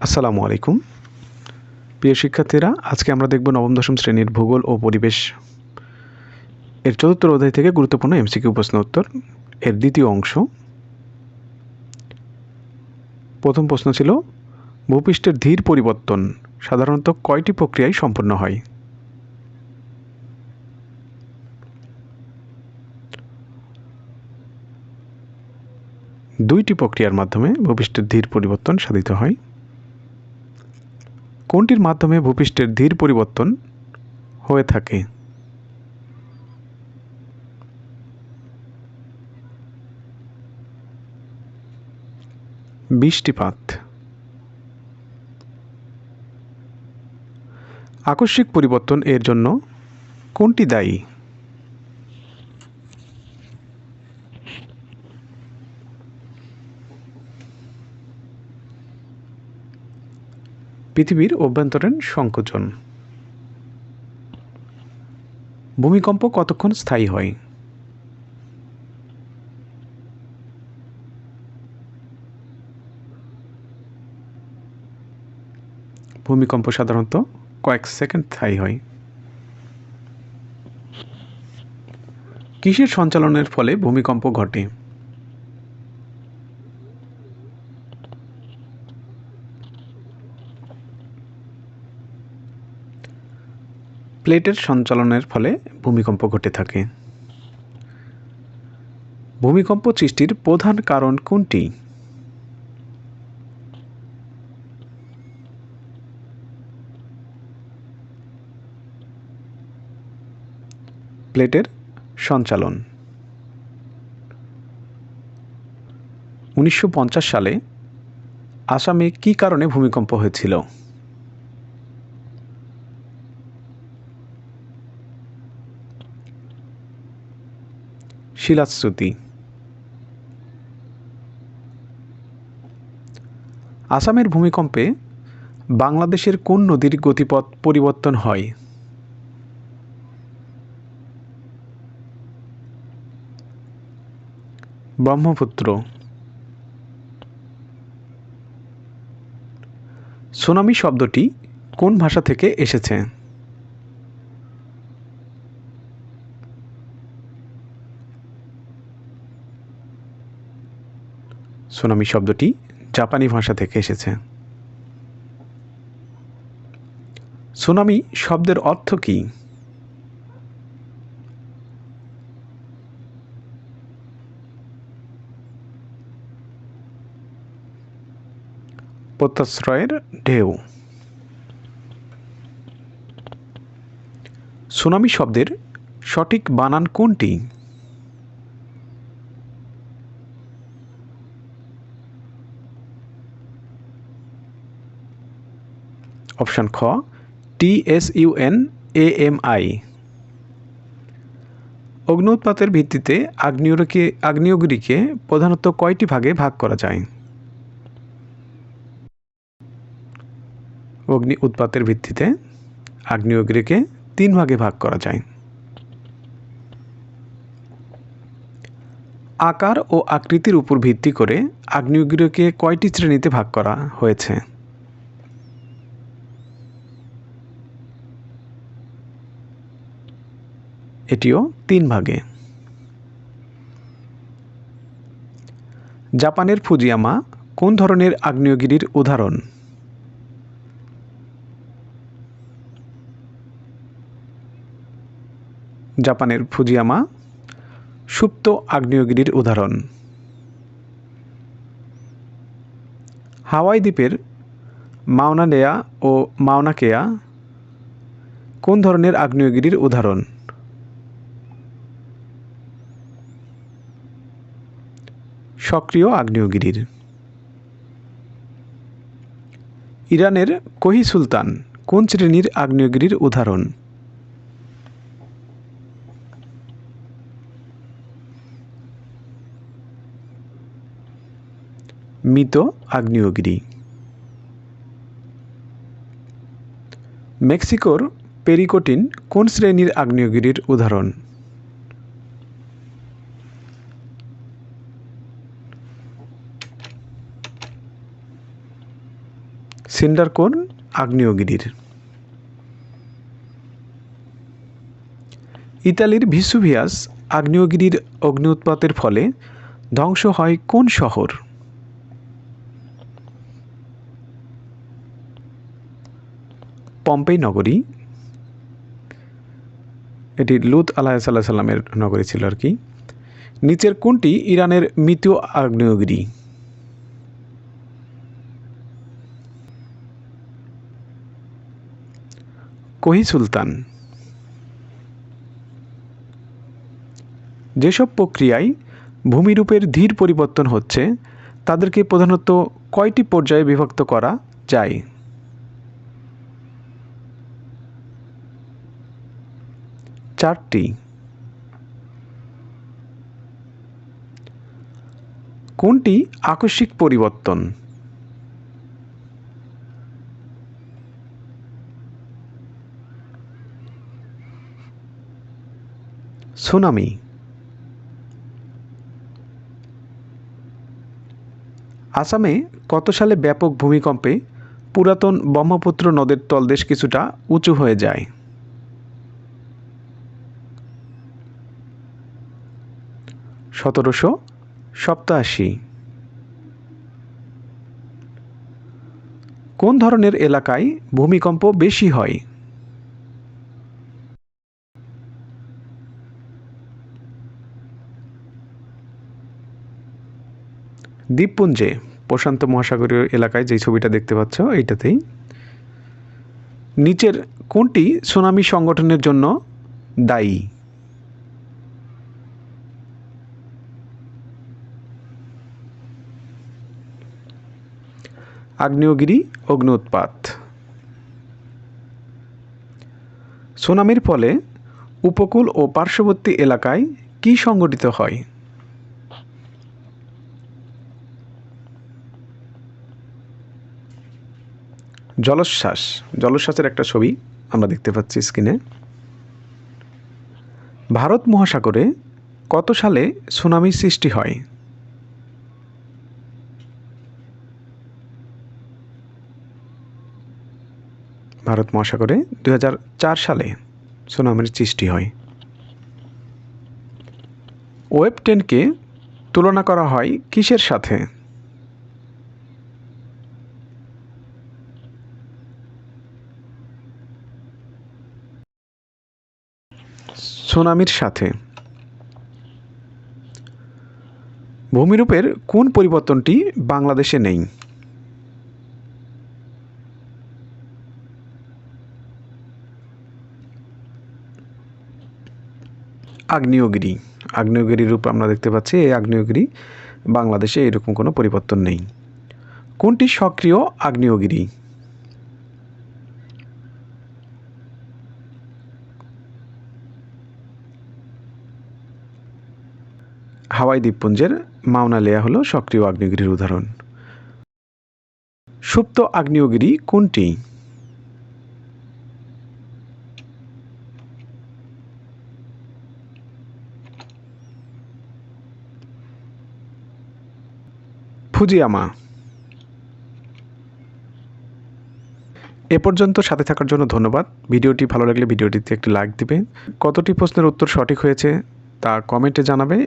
আসসালামু আলাইকুম। প্রিয় শিক্ষার্থীরা, আজকে আমরা দেখব নবম, দশম শ্রেণির ভূগোল ও পরিবেশ। এর চতুর্থ অধ্যায় থেকে গুরুত্বপূর্ণ এমসিকিউ প্রশ্ন উত্তর। এর দ্বিতীয় অংশ। প্রথম প্রশ্ন ছিল, ভূপৃষ্ঠের ধীর পরিবর্তন সাধারণত কয়টি প্রক্রিয়ায় সম্পন্ন হয়? দুইটি প্রক্রিয়ার মাধ্যমে ভূপৃষ্ঠের ধীর পরিবর্তন সাধিত হয়। কোনটির মাধ্যমে ভূপৃষ্ঠের ধীর পরিবর্তন হয়ে থাকে? বৃষ্টিপাত। আকস্মিক পরিবর্তন এর জন্য কোনটি দায়ী? পৃথিবীর অভ্যন্তরীণ সংকোচন। ভূমিকম্প কতক্ষণ স্থায়ী হয়? ভূমিকম্প সাধারণত কয়েক সেকেন্ড স্থায়ী হয়। কিসের সঞ্চালনের ফলে ভূমিকম্প ঘটে? প্লেটের সঞ্চালনের ফলে ভূমিকম্প ঘটে থাকে। ভূমিকম্প সৃষ্টির প্রধান কারণ কোনটি? প্লেটের সঞ্চালন। উনিশশো পঞ্চাশ সালে আসামে কী কারণে ভূমিকম্প হয়েছিল? শিলাশ্রুতি আসামের ভূমিকম্পে বাংলাদেশের কোন নদীর গতিপথ পরিবর্তন হয়? ব্রহ্মপুত্র। সুনামি শব্দটি কোন ভাষা থেকে এসেছে? সুনামি শব্দটি জাপানি ভাষা থেকে এসেছে। সুনামি শব্দের অর্থ কী? পোতাশ্রয়ের ঢেউ। সুনামি শব্দের সঠিক বানান কোনটি? অপশান খ টি S U N A M I অগ্নুৎপাতের ভিত্তিতে আগ্নেয়কে আগ্নেয়গিরিকে প্রধানত কয়টি ভাগে ভাগ করা যায়? অগ্নি উৎপাতের ভিত্তিতে আগ্নেয়গিরিকে তিন ভাগে ভাগ করা যায়। আকার ও আকৃতির উপর ভিত্তি করে আগ্নেয়গিরিকে কয়টি শ্রেণীতে ভাগ করা হয়েছে? এটিও তিন ভাগে। জাপানের ফুজিয়ামা কোন ধরনের আগ্নেয়গিরির উদাহরণ? জাপানের ফুজিয়ামা সুপ্ত আগ্নেয়গিরির উদাহরণ। হাওয়াই দ্বীপের মাওনাডেয়া ও মাওনাকেয়া কোন ধরনের আগ্নেয়গিরির উদাহরণ? সক্রিয় আগ্নেয়গিরির। ইরানের কহি সুলতান কোন শ্রেণির আগ্নেয়গিরির উদাহরণ? মৃত আগ্নেয়গিরি। মেক্সিকোর পেরিকোটিন কোন শ্রেণির আগ্নেয়গিরির উদাহরণ? সিন্ডার কোন আগ্নেয়গিরির। ইতালির ভিসুভিয়াস আগ্নেয়গিরির অগ্নি উৎপাতের ফলে ধ্বংস হয় কোন শহর? পম্পেই নগরী। এটি লুত আলাহ সাল্লাহ সাল্লামের নগরী ছিল আর কি। নিচের কোনটি ইরানের মৃত আগ্নেয়গিরি। কহি সুলতান, যেসব প্রক্রিয়ায় ভূমিরূপের ধীর পরিবর্তন হচ্ছে, তাদেরকে প্রধানত কয়টি পর্যায়ে বিভক্ত করা যায়? চারটি। কোনটি আকস্মিক পরিবর্তন? সুনামি। আসামে কত সালে ব্যাপক ভূমিকম্পে পুরাতন ব্রহ্মপুত্র নদের তলদেশ কিছুটা উঁচু হয়ে যায়। সতেরোশো সপ্তাশি। কোন ধরনের এলাকায় ভূমিকম্প বেশি হয়? দ্বীপপুঞ্জে, প্রশান্ত মহাসাগরীয় এলাকায় যে ছবিটা দেখতে পাচ্ছ, এইটাতেই। নিচের কোনটি সুনামি সংগঠনের জন্য দায়ী। আগ্নেয়গিরি অগ্নি উৎপাত সুনামির ফলে উপকূল ও পার্শ্ববর্তী এলাকায় কি সংঘটিত হয়? জলোচ্ছ্বাস। জলোচ্ছ্বাসের একটা ছবি আমরা দেখতে পাচ্ছি স্ক্রিনে। ভারত মহাসাগরে কত সালে সুনামি সৃষ্টি হয়? ভারত মহাসাগরে দু হাজার চার সালে সুনামির সৃষ্টি হয়। ওয়েব টেনকে তুলনা করা হয় কিসের সাথে? সুনামির সাথে। ভূমিরূপের কোন পরিবর্তনটি বাংলাদেশে নেই? আগ্নেয়গিরি। আগ্নেয়গিরি রূপ আমরা দেখতে পাচ্ছি, এই আগ্নেয়গিরি বাংলাদেশে এরকম কোনো পরিবর্তন নেই। কোনটি সক্রিয় আগ্নেয়গিরি? হাওয়াই দ্বীপপুঞ্জের মাওনা লেয়া হলো সক্রিয় আগ্নেয়গিরির উদাহরণ। সুপ্ত আগ্নেয়গিরি কোনটি? ফুজিয়ামা। এ পর্যন্ত সাথে থাকার জন্য ধন্যবাদ। ভিডিওটি ভালো লাগলে ভিডিওটিতে একটি লাইক দিবে। কতটি প্রশ্নের উত্তর সঠিক হয়েছে তা কমেন্টে জানাবে।